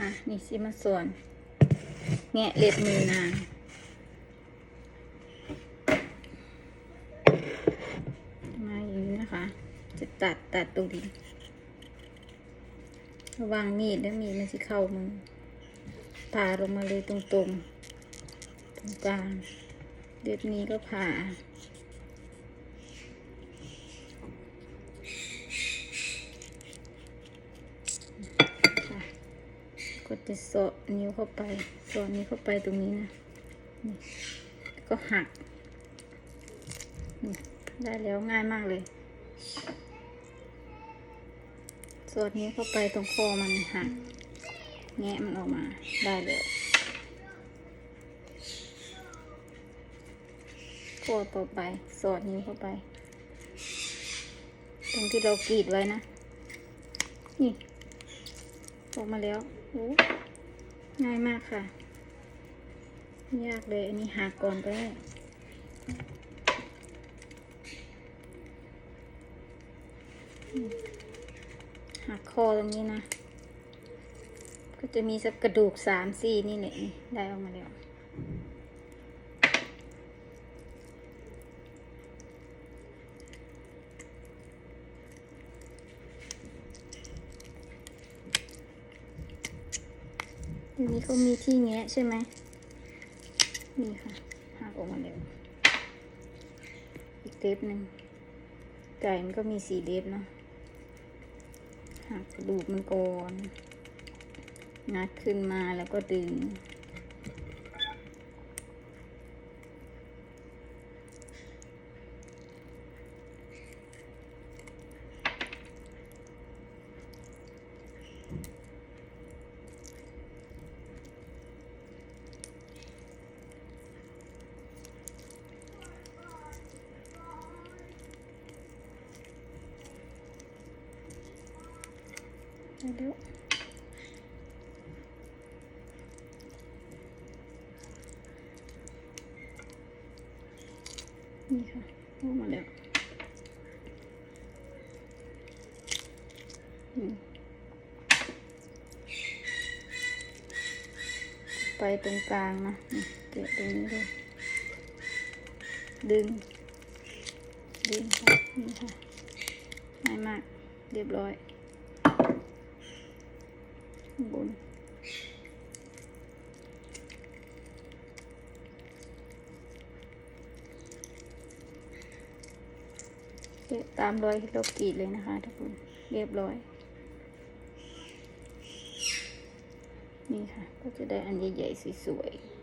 อะนี่สิมาส่วน แงะเล็บมือนางมาอย่างนี้นะคะ จะตัดตัดตรงนี้ระวังมีดแล้วมีดมันสิเข้ามือผ่าลงมาเลยตรงๆตรงกลางเด็ดนี้ก็ผ่า ก็จะสาะนิ้วเข้าไป สอดนิ้วเข้าไปตรงนี้นะนี่ก็หักนี่ได้แล้วง่ายมากเลย สอดนิ้วเข้าไปตรงคอมันหัก แงะมันออกมา ได้แล้วข้อต่อไป สอดนิ้วเข้าไป ตรงที่เรากรีดไว้นะ นี่ออกมาแล้ว โอ้ง่ายมากค่ะไม่ยากเลยอันนี้หักก่อนก็ได้หักคอตรงนี้นะ ก็จะมีสักกระดูกสามสี่นี่แหละนี่ได้ออกมาแล้ว เดี๋ยวนี้เขามีที่แงะใช่ไหมนี่ค่ะหักออกมาแล้วอีกเทปหนึ่งไก่มันก็มีสี่เล็บเนาะหักกระดูกมันก่อนงัดขึ้นมาแล้วก็ดึง ด้แล้วนี่ค่ะออกมาแล้วไปตรงกลางนะนี่เกะตรงนี้ด้วยดึง ดึงค่ะนี่ค่ะง่ายมาก เรียบร้อยางบนเก็บตามรอยที่เรากรีดเลยนะคะทุกคนเรียบร้อย นี่ค่ะ ก็จะได้อันใหญ่ๆสวยๆ